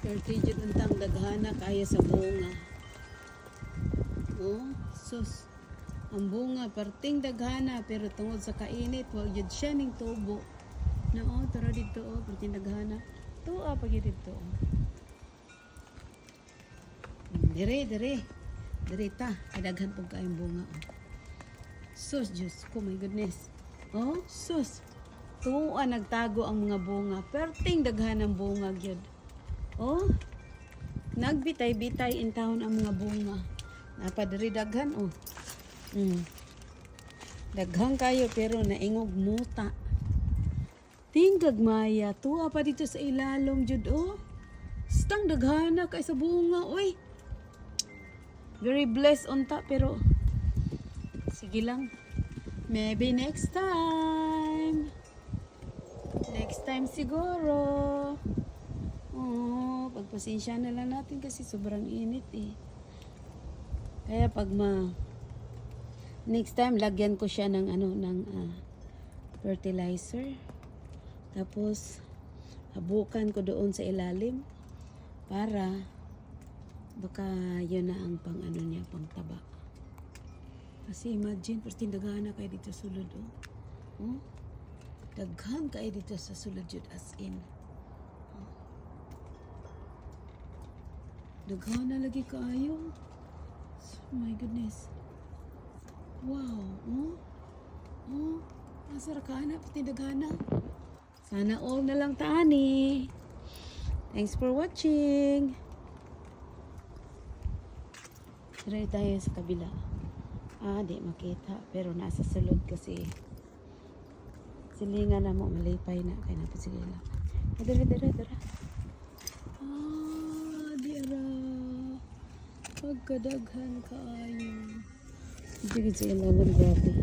Perti jud untang daghana kaya sa bunga. Oh, sus. Ang bunga perting daghana pero tungod sa kainit wa jud siya ning tubo. Na oh, tara dito oh, perting daghana. Tuwa pa gyud dito. oh. Dire, dire. Dire ta, kadaghan pug kaayong bunga. Oh. Sus, Diyos ko, my goodness. Oh, sus. Tuwa nagtago ang mga bunga. Perting daghan ang bunga gyud. Oh, nagbitay-bitay in town ang mga bunga. Napadiri daghan, oh. Mm. Daghan kayo pero naingog muta. Tinggag maya, tuwa pa dito sa ilalom jud oh. Stang daghana kay sa bunga, oy. Very blessed unta pero sige lang. Maybe next time. Next time siguro. Oo, pagpasensya na lang natin kasi sobrang init eh. Kaya pag ma next time lagyan ko siya ng ano ng ah, fertilizer. Tapos habukan ko doon sa ilalim para baka yun na ang pang ano niya, pang taba. Kasi imagine, first daghan na kayo dito sulod, oh. oh? Daghan kayo dito sa sulod yun, as in. Daghan na lagi kayo. Oh my goodness. Wow, oh. Oh, masara ka na, pati daghan na. Sana all na lang tani. Thanks for watching. Try tayo sa kabila. Ah, di makita. Pero nasa sulod kasi. Silingan na mo, malipay na. Kaya natin sila. Ah, dara, dara, dara. Ah, di ara. Pagkadaghan kaayo. Hindi sa ilalim, grabe.